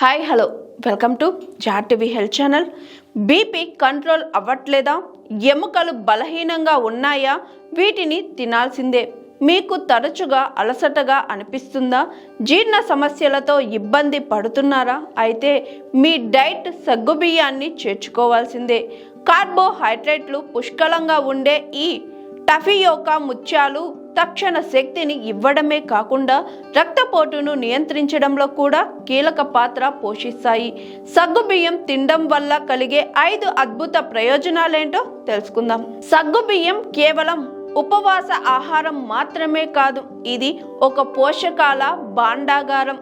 Hi hello welcome to జాటివి health channel BP control అవ్వట్లేదా? ఎముకలు బలహీనంగా ఉన్నాయా? వీటిని తినాల్సిందే. మీకు తరచుగా అలసటగా అనిపిస్తుందా? జీర్ణ సమస్యలతో ఇబ్బంది పడుతున్నారా? అయితే మీ డైట్ సగ్గుబియ్యాన్ని చేర్చుకోవాల్సిందే. కార్బోహైడ్రేట్లు పుష్కలంగా ఉండే ఈ టఫియోకా ముత్యాలు తక్షణ శక్తిని ఇవ్వడమే కాకుండా రక్తపోటును నియంత్రించడంలో కూడా కీలక పాత్ర పోషిస్తాయి. సగ్గుబియ్యం తినడం వల్ల కలిగే ఐదు అద్భుత ప్రయోజనాలేంటో తెలుసుకుందాం. సగ్గుబియ్యం కేవలం ఉపవాస ఆహారం మాత్రమే కాదు ఇది ఒక పోషకాల భాండాగారం.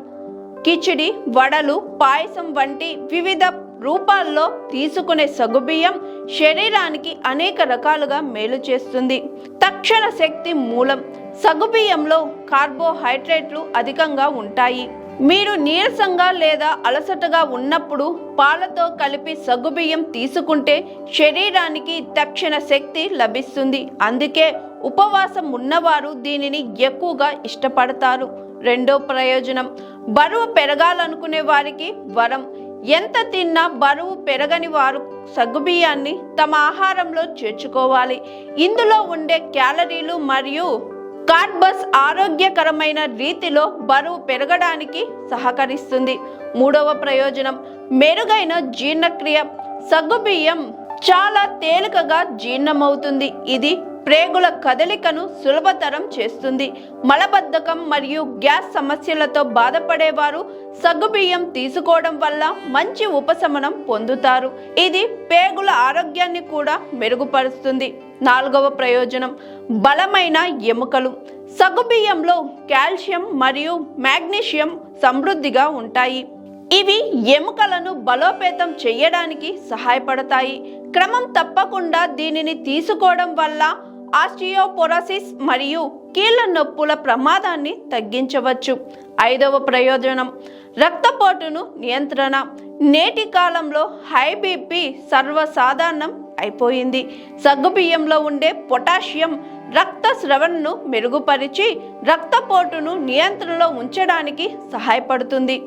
కిచిడి వడలు పాయసం వంటి వివిధ రూపాల్లో తీసుకునే సగుబియ్యం శరీరానికి అనేక రకాలుగా మేలు చేస్తుంది. తక్షణ శక్తి మూలం. సగుబియ్యంలో కార్బోహైడ్రేట్లు అధికంగా ఉంటాయి. మీరు నీరసంగా లేదా అలసటగా ఉన్నప్పుడు పాలతో కలిపి సగ్గుబియ్యం తీసుకుంటే శరీరానికి తక్షణ శక్తి లభిస్తుంది. అందుకే ఉపవాసం ఉన్నవారు దీనిని ఎక్కువగా ఇష్టపడతారు. రెండో ప్రయోజనం. బరువు పెరగాలనుకునే వారికి వరం. ఎంత తిన్నా బరువు పెరగని వారు సగ్గుబియ్యాన్ని తమ ఆహారంలో చేర్చుకోవాలి. ఇందులో ఉండే క్యాలరీలు మరియు కార్బస్ ఆరోగ్యకరమైన రీతిలో బరువు పెరగడానికి సహకరిస్తుంది. మూడవ ప్రయోజనం మెరుగైన జీర్ణక్రియ. సగ్గుబియ్యం చాలా తేలికగా జీర్ణమవుతుంది. ఇది ప్రేగుల కదలికను సులభతరం చేస్తుంది. మలబద్ధకం మరియు గ్యాస్ సమస్యలతో బాధపడేవారు సగ్గుబియ్యం తీసుకోవడం వల్ల మంచి ఉపశమనం పొందుతారు. ఇది పేగుల ఆరోగ్యాన్ని కూడా మెరుగుపరుస్తుంది. నాలుగవ ప్రయోజనం బలమైన ఎముకలు. సగ్గుబియ్యంలో కాల్షియం మరియు మాగ్నీషియం సమృద్ధిగా ఉంటాయి. ఇవి ఎముకలను బలోపేతం చేయడానికి సహాయపడతాయి. క్రమం తప్పకుండా దీనిని తీసుకోవడం వల్ల ఆస్టియోపోరాసిస్ మరియు కీళ్ళ నొప్పుల ప్రమాదాన్ని తగ్గించవచ్చు. ఐదవ ప్రయోజనం రక్తపోటును నియంత్రణ. నేటి కాలంలో హై బీపీ సర్వసాధారణం అయిపోయింది. సగ్గుబియ్యంలో ఉండే పొటాషియం రక్త స్రవణను మెరుగుపరిచి రక్తపోటును నియంత్రణలో ఉంచడానికి సహాయపడుతుంది.